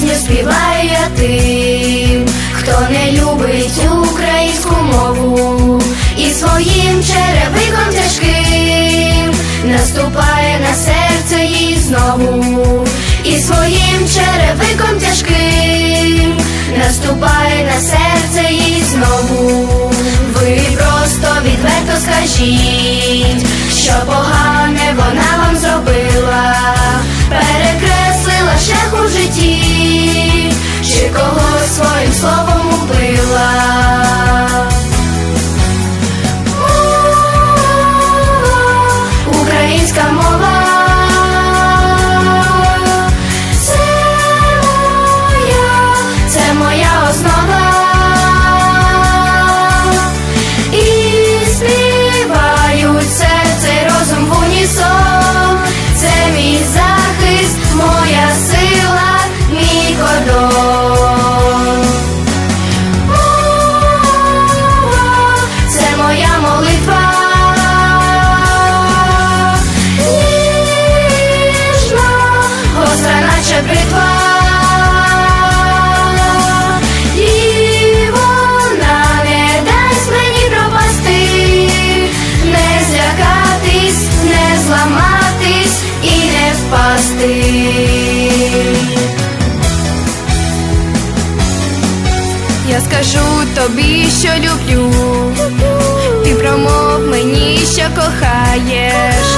пісню співаю я тим, хто не любить українську мову і своїм черевиком тяжким наступає на серце їй знову, і своїм черевиком тяжким наступає на серце їй знову. Ви просто відверто скажіть, що погане вона вам зробила, Українська мова Я скажу тобі, що люблю. Ти промов мені, що кохаєш,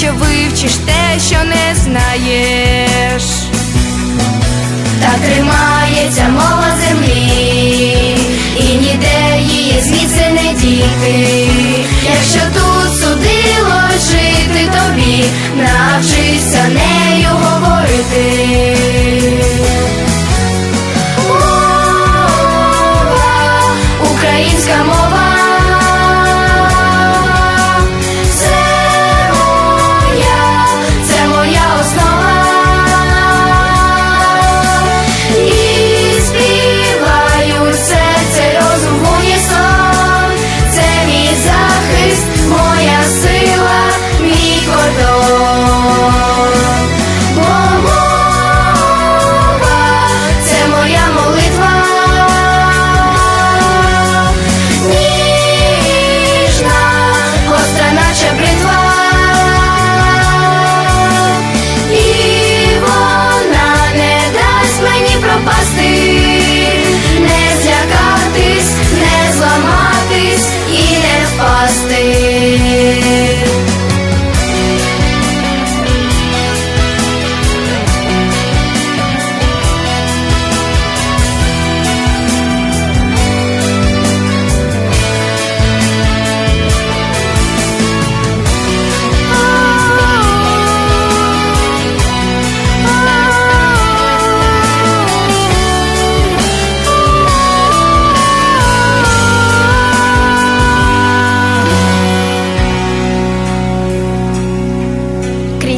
якщо вивчиш те, що не знаєш. Та тримається мова землі, і ніде її звідси не діти.